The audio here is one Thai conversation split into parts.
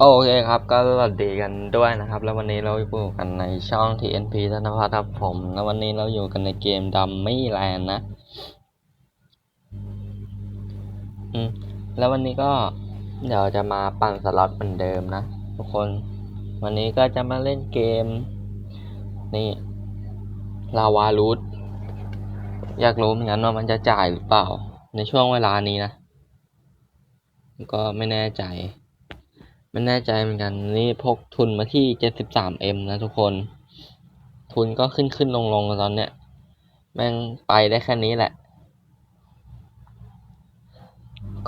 โอเคครับก็สวัสดีกันด้วยนะครับ แล้ววันนี้เราอยู่กันในช่อง TNP ธนพัฒน์ครับผมแล้ววันนี้เราอยู่กันในเกมดัมมี่แลนนะอืมแล้ววันนี้ก็เดี๋ยวจะมาปั่นสล็อตเหมือนเดิมนะ ทุกคน วันนี้ก็จะมาเล่นเกม นี่ลาวารูทอยากรู้เหมือนกันว่ามันจะจ่ายหรือเปล่า ในช่วงเวลานี้นะ ก็ไม่แน่ใจ ไม่แน่ใจเหมือนกันนี่พกทุนมาที่ 73M นะทุกคน ทุนก็ขึ้นขึ้นลงลงตอนเนี้ย แม่งไปได้แค่นี้แหละ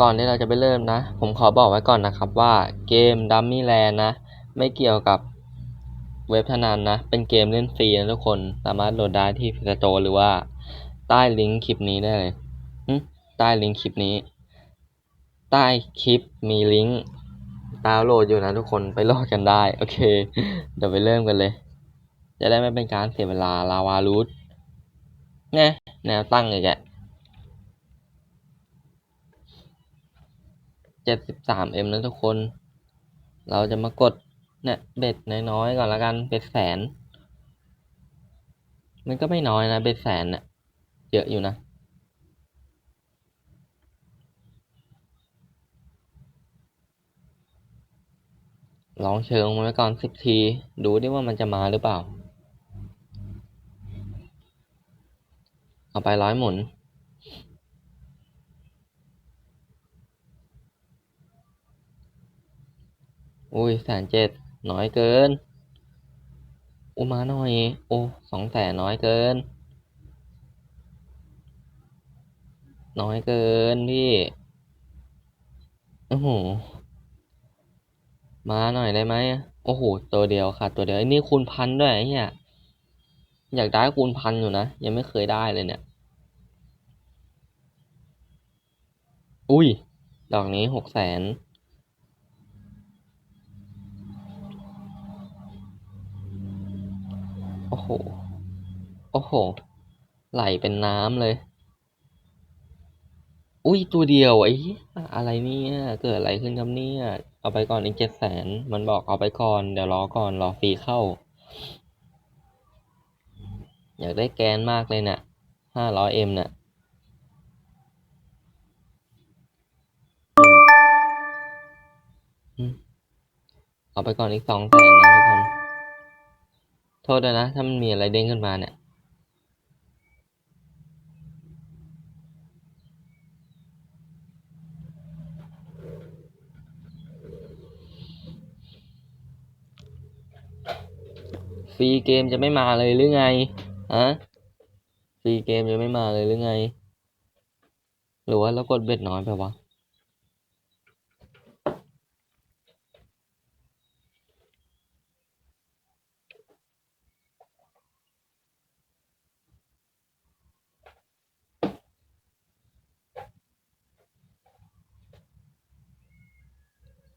ก่อนที่เราจะไปเริ่มนะ ผมขอบอกไว้ก่อนนะครับว่าเกม Dummy Land นะ ไม่เกี่ยวกับเว็บพนันนะ เป็นเกมเล่นฟรีนะทุกคน สามารถโหลดได้ที่พิโตหรือว่าใต้ลิงก์คลิปนี้ได้เลยใต้ลิงก์คลิปนี้ ใต้คลิปมีลิงก์ ดาวโหลดอยู่นะทุกคนไปโหลดกันได้ โอเค เดี๋ยวไปเริ่มกันเลย จะได้ไม่เป็นการเสียเวลาลาวารูทไงแนวตั้งอีกแกเจ็ดสิบสามเอ็มนะทุกคน เราจะมากดเนี่ยเบ็ดน้อยๆก่อนละกันเบ็ดแสน มันก็ไม่น้อยนะเบ็ดแสนน่ะเยอะอยู่นะ ลองเชิงมันไว้ก่อนสิบที ดูดิว่ามันจะมาหรือเปล่า เอาไปร้อยหมุน อุ้ยแสนเจ็ดน้อยเกิน อุมาหน่อย โอ้สองแสนน้อยเกิน น้อยเกินพี่ โอ้โห มาหน่อยได้ไหมโอ้โหตัวเดียวค่ะ ตัวเดียวไอ้นี่คูณพันด้วยเนี่ยอยากได้คูณพันอยู่นะ ยังไม่เคยได้เลยเนี่ย อุ้ย ดอกนี้หกแสนโอ้โห โอ้โห ไหลเป็นน้ำเลย อุ้ยตัวเดียวไอ้อะไรเนี่ยเกิดอะไรขึ้นครับเนี่ยเอาไปก่อนอีกเจ็ดแสนมันบอกเอาไปก่อนเดี๋ยวรอก่อนรอฟรีเข้า อยากได้แกนมากเลยนี่ยห้าร้อยเอ็มเนี่ยอืมเอาไปก่อนอีกสองแสนนะทุกคน โทษด้วยนะ ถ้ามันมีอะไรเด้งขึ้นมาเนี่ย ฟรีเกมจะไม่มาเลยหรือไงฮะฟรีเกมจะไม่มาเลยหรือไง หรือว่าเรากดเบ็ดน้อยไปวะ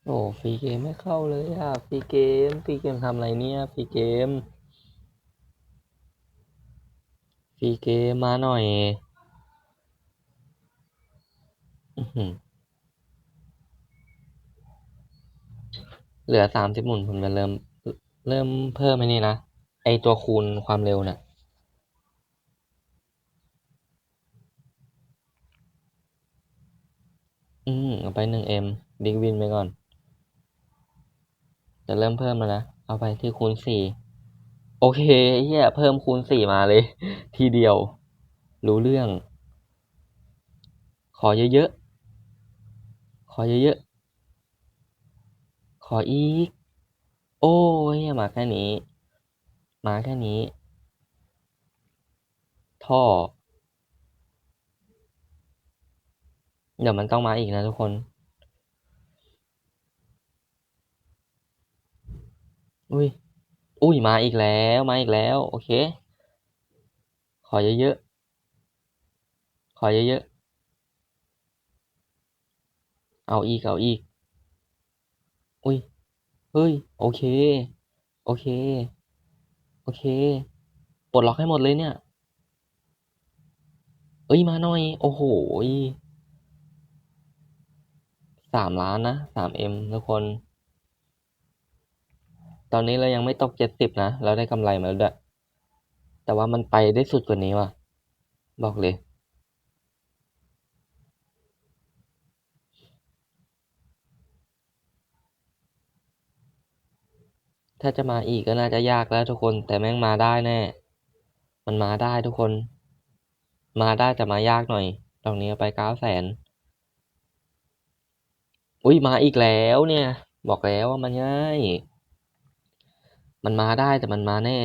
โอ้ฟรีเกมไม่เข้าเลยอะฟรีเกมฟรีเกมทำอะไรเนี่ยฟรีเกมฟรีเกมมาหน่อยเหลือสามสิบหมุนผมจะเริ่ม เริ่มเพิ่มไอ้นี่นะ ไอตัวคูณความเร็วน่ะอืมเอาไปหนึ่งเอ็มบิ๊กวินไปก่อน จะเริ่มเพิ่มแล้วนะ เอาไปที่คูณสี่โอเคเฮียเพิ่มคูณสี่มาเลย ทีเดียว รู้เรื่อง ขอเยอะๆ ขอเยอะๆ ขออีก โอ้ยมาแค่นี้ มาแค่นี้ ท่อ เดี๋ยวมันต้องมาอีกนะทุกคน อุ้ย อุ้ย มาอีกแล้ว มาอีกแล้ว โอเค ขอเยอะๆ ขอเยอะๆ เอาอีก เอาอีก อุ้ย เฮ้ย โอเค โอเค โอเค ปลดล็อกให้หมดเลยเนี่ย เอ้ย มาหน่อย โอ้โหสามล้านนะสามเอ็มทุกคน ตอนนี้เรายังไม่ตกเจ็ดสิบนะ เราได้กำไรมาแล้วด้วย แต่ว่ามันไปได้สุดกว่านี้ว่ะ บอกเลย ถ้าจะมาอีกก็น่าจะยากแล้วทุกคน แต่แม่งมาได้แน่ มันมาได้ทุกคน มาได้แต่มายากหน่อย ตรงนี้ไปเก้าแสน อุ้ยมาอีกแล้วเนี่ย บอกแล้วว่ามันง่าย มันมาได้แต่มันมาแน่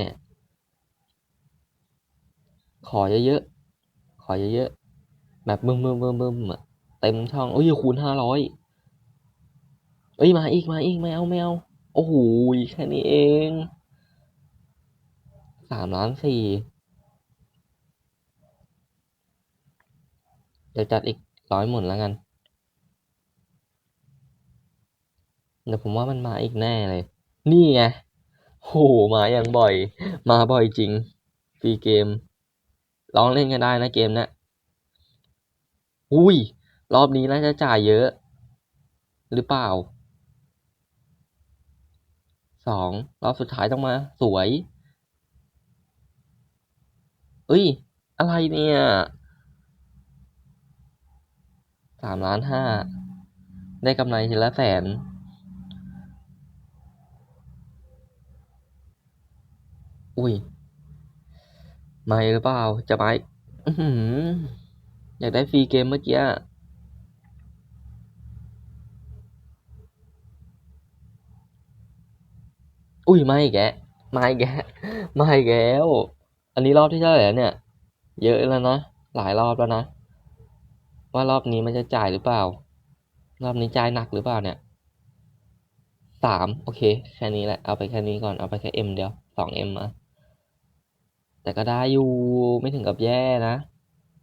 ขอเยอะๆ ขอเยอะๆ แบบบึ้มบึ้มบึ้มบึ้มอะเต็มช่องอุ้ยคูณห้าร้อยเอ้ยมาอีกมาอีกไม่เอาไม่เอาโอ้โหแค่นี้เองสามล้านสี่เดี๋ยวจัดอีกร้อยหมุนแล้วกันเดี๋ยวผมว่ามันมาอีกแน่เลย นี่ไง โหมาอย่างบ่อย มาบ่อยจริงฟรีเกม ลองเล่นกันได้นะเกมเนะี่ยอุ้ย รอบนี้น่าจะจ่ายเยอะ หรือเปล่าสองรอบสุดท้ายต้องมา สวยเอ้ย อะไรเนี่ยสามล้านห้า ได้กำไรทีละแสน อุ้ยไม่หรือเปล่า จะไปอยากได้ฟรีเกมเมื่อกี้อุ้ยไม่แกไม่แกไม่แก้วอันนี้รอบที่เท่าไหร่เนี่ย เยอะแล้วนะ หลายรอบแล้วนะ ว่ารอบนี้มันจะจ่ายหรือเปล่า รอบนี้จ่ายหนักหรือเปล่าเนี่ยสามโอเค แค่นี้แหละ เอาไปแค่นี้ก่อน เอาไปแค่เอ็มเดียวสองเอ็มอะ แต่ก็ได้อยู่ไม่ถึงกับแย่นะ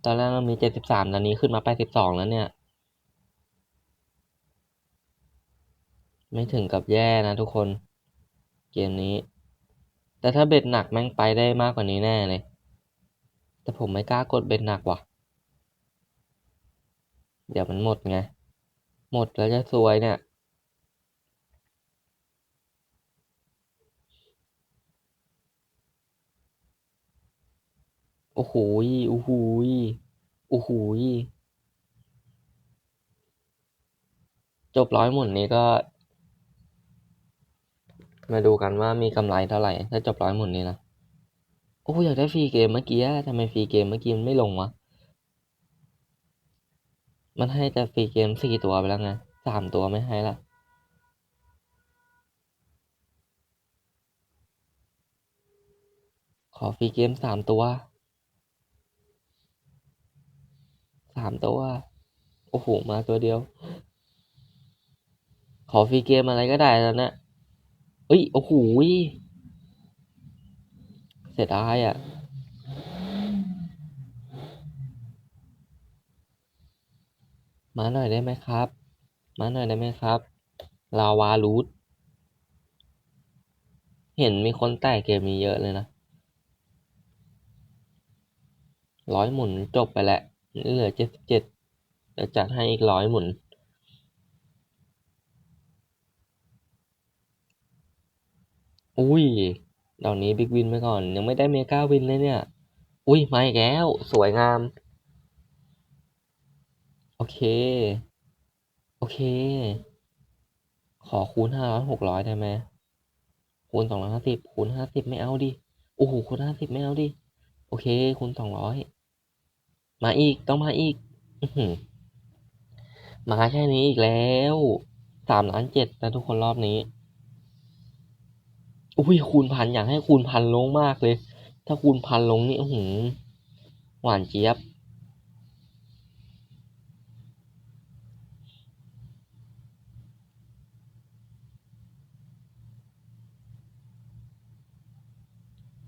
ตอนแรกเรามีเจ็ดสิบสามตอนนี้ขึ้นมาแปดสิบสองแล้วเนี่ย ไม่ถึงกับแย่นะทุกคน เกมนี้ แต่ถ้าเบ็ดหนักแม่งไปได้มากกว่านี้แน่เลย แต่ผมไม่กล้ากดเบ็ดหนักว่ะ เดี๋ยวมันหมดไง หมดแล้วจะซวยเนี่ย โอ้โหยโอ้โหยโอ้โหยจบร้อยหมุนนี้ก็ มาดูกันว่ามีกำไรเท่าไหร่ ถ้าจบร้อยหมุนนี้นะ โอ้อยากได้ฟรีเกมเมื่อกี้ทำไมฟรีเกมเมื่อกี้มันไม่ลงวะ มันให้แต่ฟรีเกมสี่ตัวไปแล้วไงสามตัวไม่ให้ละขอฟรีเกมสามตัว สามตัว โอ้โห มาตัวเดียว ขอฟรีเกมอะไรก็ได้แล้วนะเอ้ย โอ้โหเสียดายอะ มาหน่อยได้ไหมครับ มาหน่อยได้ไหมครับ ลาวารูทเห็นมีคนแตกเกมนี้เยอะเลยนะ ร้อยหมุนจบไปแล้ว เหลือเจ็ดสิบเจ็ดเดี๋ยวจัดให้อีกร้อยหมุน อุ้ยดอกนี้บิ๊กวินไปก่อน ยังไม่ได้เมกาวินเลยเนี่ย อุ้ยมาอีกแล้ว สวยงาม โอเค โอเค ขอคูณห้าร้อยหกร้อยได้ไหมคูณสองร้อยห้าสิบคูณห้าสิบไม่เอาดิโอ้โหคูณห้าสิบไม่เอาดิ โอเค คูณสองร้อย มาอีกต้องมาอีกมาแค่นี้อีกแล้วสามล้านเจ็ดนะทุกคนรอบนี้ อุ้ยคูณพันอยากให้คูณพันลงมากเลย ถ้าคูณพันลงนี่อื้อหืหวานเจี๊ยบ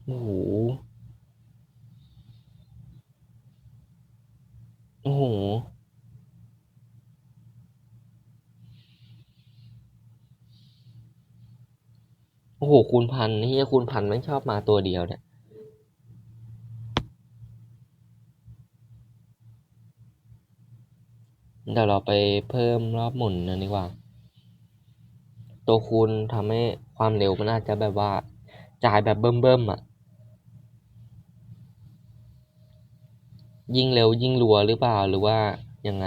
โอ้โห โอ้โห โอ้โหคูณพันนี่คูณพันไม่ชอบมาตัวเดียวเนี่ยเดี๋ยวเราไปเพิ่มรอบหมุนนั่นดีกว่า ตัวคูณทำให้ความเร็วมันอาจจะแบบว่าจ่ายแบบเบิ่มๆอะ ยิ่งเร็วยิ่งรัวหรือเปล่าหรือว่ายังไง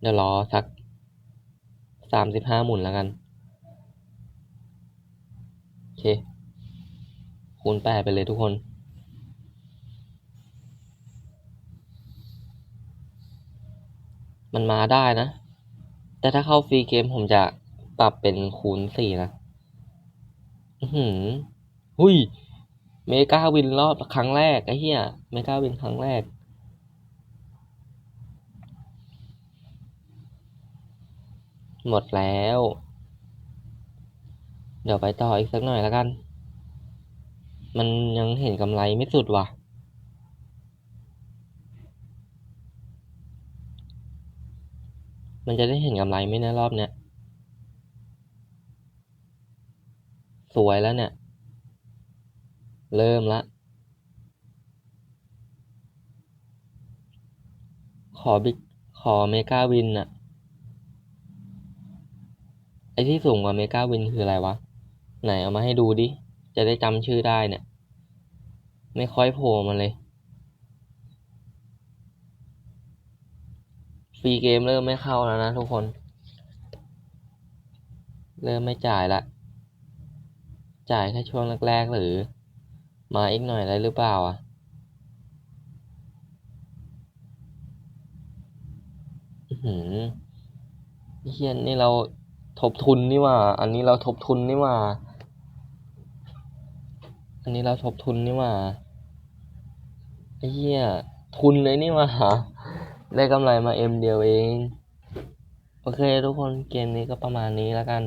เดี๋ยวรอสักสามสิบห้าหมุนแล้วกัน เค คูณแปดไปเลยทุกคน มันมาได้นะ แต่ถ้าเข้าฟรีเกมผมจะปรับเป็นคูณสี่นะ อือหือ หุยเมกาวินรอบครั้งแรกไอ้เหี้ย เมกาวินครั้งแรกหมดแล้ว เดี๋ยวไปต่ออีกสักหน่อยแล้วกัน มันยังเห็นกำไรไม่สุดว่ะ มันจะได้เห็นกำไรไหมในะรอบเนี้ย สวยแล้วเนี่ย เริ่มละ ขอบิ๊กขอเมกาวินอะไอที่สูงกว่าเมกาวินคืออะไรวะ ไหนเอามาให้ดูดิ จะได้จำชื่อได้เนี่ย ไม่ค่อยโผล่มาเลย ฟรีเกมเริ่มไม่เข้าแล้วนะทุกคน เริ่มไม่จ่ายละ จ่ายแค่ช่วงแรกๆหรือ มาอีกหน่อยได้หรือเปล่าอะอื้อหือเฮียนี่เราทบทุนนี่ว่า อันนี้เราทบทุนนี่ว่า อันนี้เราทบทุนนี่ว่าไอ้เหี้ยทุนเลยนี่ว่าได้กำไรมาเอ็มเดียวเอง โอเคทุกคนเกมนี้ก็ประมาณนี้แล้วกัน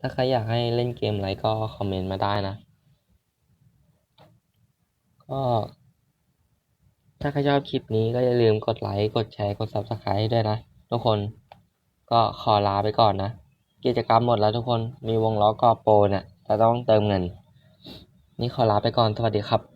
ถ้าใครอยากให้เล่นเกมอะไรก็คอมเมนต์มาได้นะ ก็ถ้าใครชอบคลิปนี้ก็อย่าลืมกดไลค์ กดแชร์ กด Subscribe ด้วยนะ ทุกคน ก็ขอลาไปก่อนนะ กิจกรรมหมดแล้วทุกคน มีวงล้อกอโปรเนี่ย จะต้องเติมเงิน นี่ขอลาไปก่อน สวัสดีครับ